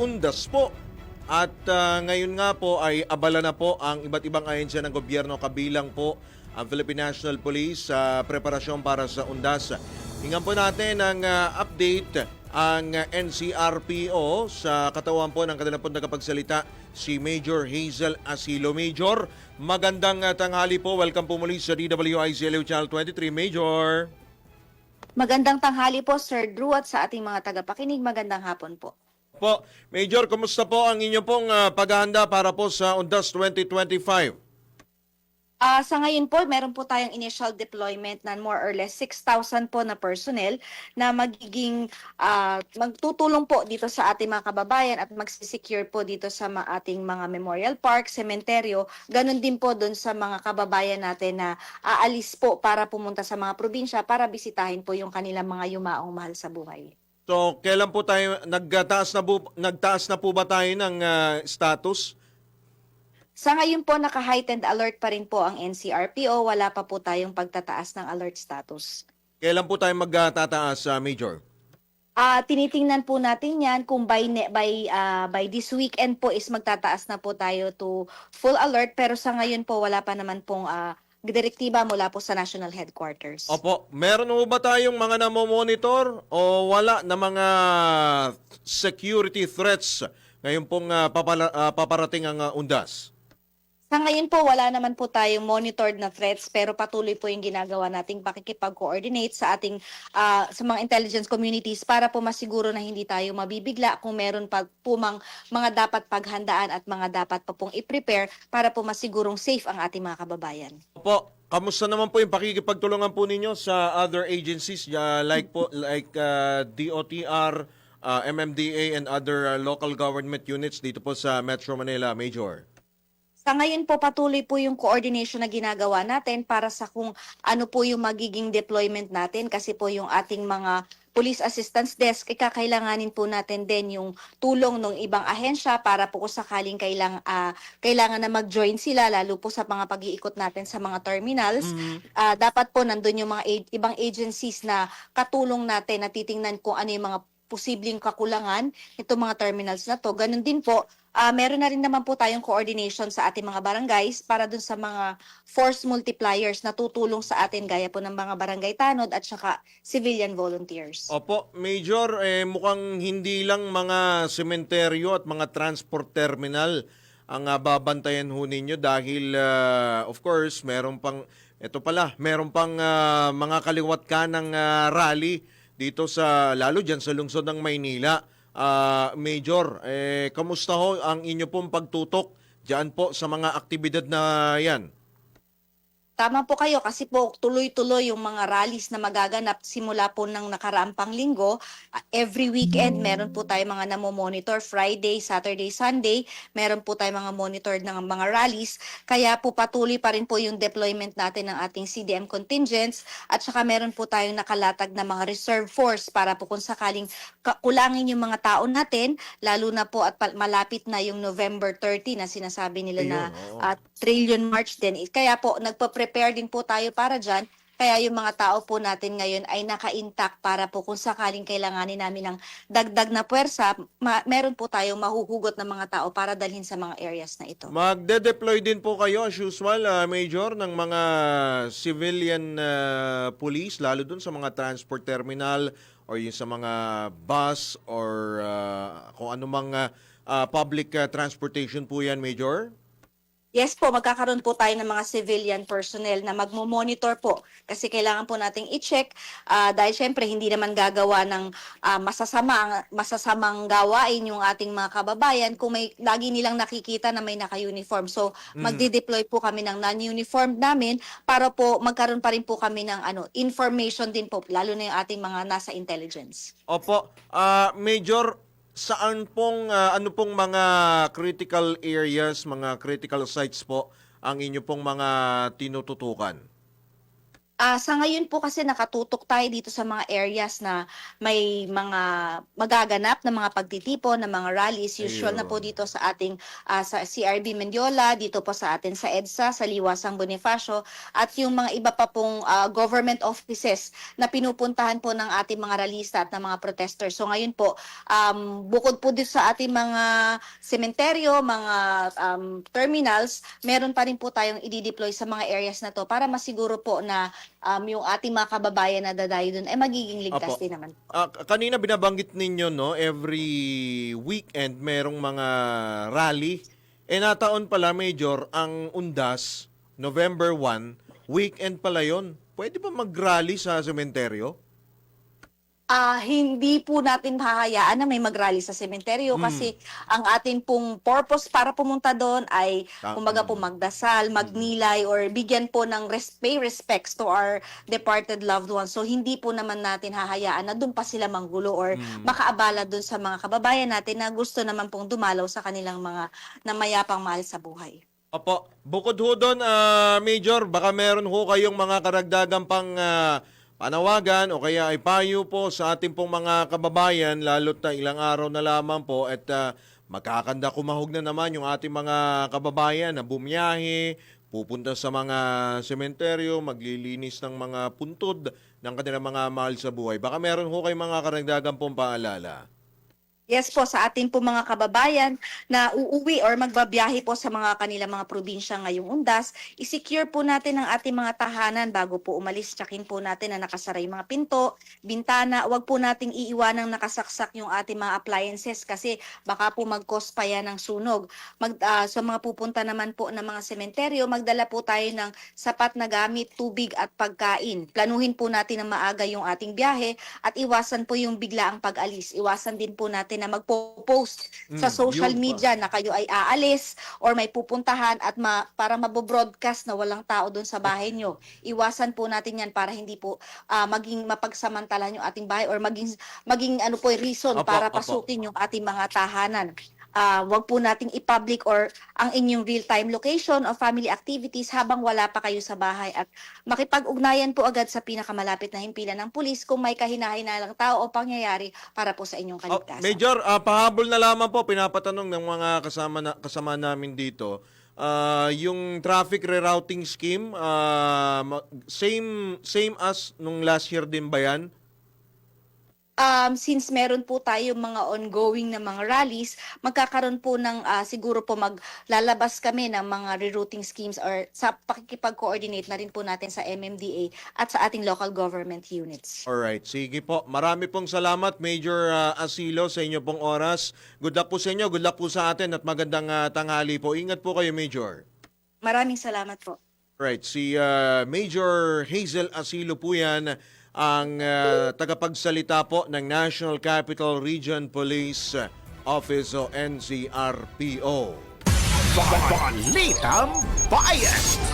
undas po. At ah, ngayon nga po ay abala na po ang iba't ibang ahensya ng gobyerno kabilang po ang Philippine National Police sa preparasyon para sa undas. Hingan po natin ang ah, update ang ah, NCRPO sa katawan po ng kanilang po tagapagsalita si Major Hazel Asilo. Major, magandang ah, tanghali po. Welcome po muli sa DWIC LU Channel 23. Major. Magandang tanghali po, Sir Drew, at sa ating mga tagapakinig, magandang hapon po. Po, Major, kumusta po ang inyo pong ah, paghahanda para po sa Undas 2025? Ah, sa ngayon po, meron po tayong initial deployment na more or less 6,000 po na personnel na magiging ah, magtutulong po dito sa ating mga kababayan at magsisecure po dito sa ma- ating mga memorial park, sementeryo, ganun din po doon sa mga kababayan natin na aalis po para pumunta sa mga probinsya para bisitahin po yung kanilang mga yumaong mahal sa buhay. So, kailan po tayo nagtaas na po, nagtaas na po ba tayo ng ah, status? Sa ngayon po, naka-heightened alert pa rin po ang NCRPO. Wala pa po tayong pagtataas ng alert status. Kailan po tayo magtataas, ah, Major? Ah, tinitingnan po natin 'yan kung by by ah, by this weekend po is magtataas na po tayo to full alert pero sa ngayon po wala pa naman pong ah, direktiba mula po sa national headquarters. Opo, meron po ba tayong mga namomonitor o wala na mga security threats ngayon pong ah, papala- ah, paparating ang ah, Undas? Sa ngayon po, wala naman po tayong monitored na threats pero patuloy po yung ginagawa nating pakikipag-coordinate sa ating ah, sa mga intelligence communities para po masiguro na hindi tayo mabibigla kung meron pa po mang mga dapat paghandaan at mga dapat pa pong i-prepare para po masigurong safe ang ating mga kababayan. Opo, kamusta naman po yung pakikipagtulungan po ninyo sa other agencies ah, like po like ah, DOTR, ah, MMDA and other ah, local government units dito po sa Metro Manila, Major? Sa ngayon po patuloy po yung coordination na ginagawa natin para sa kung ano po yung magiging deployment natin kasi po yung ating mga police assistance desk ay kakailanganin po natin din yung tulong ng ibang ahensya para po kung sakaling kailang, ah, kailangan na mag-join sila lalo po sa mga pag-iikot natin sa mga terminals. Ah, dapat po nandun yung mga ibang agencies na katulong natin na titingnan kung ano yung mga posibleng kakulangan itong mga terminals na to. Ganun din po, ah meron na rin naman po tayong coordination sa ating mga barangays para dun sa mga force multipliers na tutulong sa atin gaya po ng mga barangay tanod at saka civilian volunteers. Opo, Major, eh, mukhang hindi lang mga sementeryo at mga transport terminal ang ah, babantayan ho ninyo dahil ah, of course, meron pang ito pala, meron pang ah, mga kaliwat ka ng ah, rally dito sa lalo diyan sa lungsod ng Maynila. Ah, Major, eh kamusta ho ang inyo pong pagtutok diyan po sa mga aktibidad na 'yan? Tama po kayo kasi po tuloy-tuloy yung mga rallies na magaganap simula po ng nakaraang linggo. Every weekend meron po tayo mga namomonitor, Friday, Saturday, Sunday, meron po tayo mga monitor ng mga rallies. Kaya po patuloy pa rin po yung deployment natin ng ating CDM contingents at saka meron po tayong nakalatag na mga reserve force para po kung sakaling ka- kulangin yung mga tao natin, lalo na po at malapit na yung November 30 na sinasabi nila na Ayun, oo. at trillion march din. Kaya po, nagpa-prepare din po tayo para dyan. Kaya yung mga tao po natin ngayon ay naka-intact para po kung sakaling kailanganin namin ng dagdag na puwersa, ma- meron po tayong mahuhugot ng mga tao para dalhin sa mga areas na ito. Magde-deploy din po kayo as usual, ah, Major, ng mga civilian ah, police, lalo dun sa mga transport terminal or yung sa mga bus or ah, kung anumang ah, public ah, transportation po yan, Major? Yes po, magkakaroon po tayo ng mga civilian personnel na magmo-monitor po kasi kailangan po nating i-check ah, dahil syempre hindi naman gagawa ng ah, masasama, masasamang gawain yung ating mga kababayan kung may lagi nilang nakikita na may naka-uniform. So, magdi-deploy po kami ng non-uniformed namin para po magkaroon pa rin po kami ng ano information din po lalo na yung ating mga nasa intelligence. Opo, ah, Major, saan pong, ah, ano pong mga critical areas, mga critical sites po ang inyo pong mga tinututukan? Ah, sa ngayon po kasi nakatutok tayo dito sa mga areas na may mga magaganap na mga pagtitipon, na mga rallies. Usual na po Ayun. dito sa ating ah, sa CRB Mendiola, dito po sa atin sa EDSA, sa Liwasang Bonifacio, at yung mga iba pa pong ah, government offices na pinupuntahan po ng ating mga ralista at ng mga protesters. So ngayon po, um, bukod po dito sa ating mga sementeryo, mga um, terminals, meron pa rin po tayong i-deploy sa mga areas na to para masiguro po na um, yung ating mga kababayan na dadayo dun ay magiging ligtas Apo. din naman. K- kanina binabanggit ninyo no, every weekend merong mga rally. Eh nataon pala Major ang Undas November 1, weekend pala 'yon. Pwede ba mag-rally sa sementeryo? Ah, hindi po natin hahayaan na may mag-rally sa sementeryo Mm. kasi ang atin pong purpose para pumunta doon ay Ta- kumbaga po magdasal, magnilay or bigyan po ng res- pay respects to our departed loved ones. So hindi po naman natin hahayaan na doon pa sila manggulo or Mm. makaabala doon sa mga kababayan natin na gusto naman pong dumalaw sa kanilang mga namayapang mahal sa buhay. Opo, bukod ho doon, ah, Major, baka meron ho kayong mga karagdagang pang ah, panawagan o kaya ay payo po sa ating pong mga kababayan, lalo't na ilang araw na lamang po at ah, magkakanda kumahog na naman yung ating mga kababayan na bumiyahe, pupunta sa mga sementeryo, maglilinis ng mga puntod ng kanilang mga mahal sa buhay. Baka meron ho kayong mga karagdagang pong paalala. Yes po, sa ating po mga kababayan na uuwi or magbabiyahe po sa mga kanila mga probinsya ngayong undas, isecure po natin ang ating mga tahanan bago po umalis. Tsakin po natin na nakasara yung mga pinto, bintana. Huwag po nating iiwanang nakasaksak yung ating mga appliances kasi baka po mag-cause pa yan ng sunog. Mag, ah, sa mga pupunta naman po ng mga sementeryo, magdala po tayo ng sapat na gamit, tubig at pagkain. Planuhin po natin na maaga yung ating biyahe at iwasan po yung biglaang pag-alis. Iwasan din po natin na magpo-post sa Mm, social yun pa. media na kayo ay aalis or may pupuntahan at ma, para mabobroadcast na walang tao doon sa bahay nyo. Iwasan po natin yan para hindi po ah, maging mapagsamantalahan yung ating bahay or maging maging ano po reason Opo, para opo. pasukin yung ating mga tahanan. Ah, wag po nating i-public or ang inyong real-time location o family activities habang wala pa kayo sa bahay at makipag-ugnayan po agad sa pinakamalapit na himpilan ng pulis kung may kahinahinalang tao o pangyayari para po sa inyong Oh, kaligtasan. Major, ah, pahabol na lamang po, pinapatanong ng mga kasama, na, kasama namin dito. Ah, yung traffic rerouting scheme, ma- same same as nung last year din ba yan? Um, since meron po tayo mga ongoing na mga rallies, magkakaroon po ng ah, siguro po maglalabas kami ng mga rerouting schemes or sa pakikipag-coordinate na rin po natin sa MMDA at sa ating local government units. Alright, sige po. Marami pong salamat, Major ah, Asilo, sa inyo pong oras. Good luck po sa inyo, good luck po sa atin at magandang ah, tanghali po. Ingat po kayo, Major. Maraming salamat po. Right, si ah, Major Hazel Asilo po yan, ang ah, tagapagsalita po ng National Capital Region Police Office o NCRPO. Balitang Bias.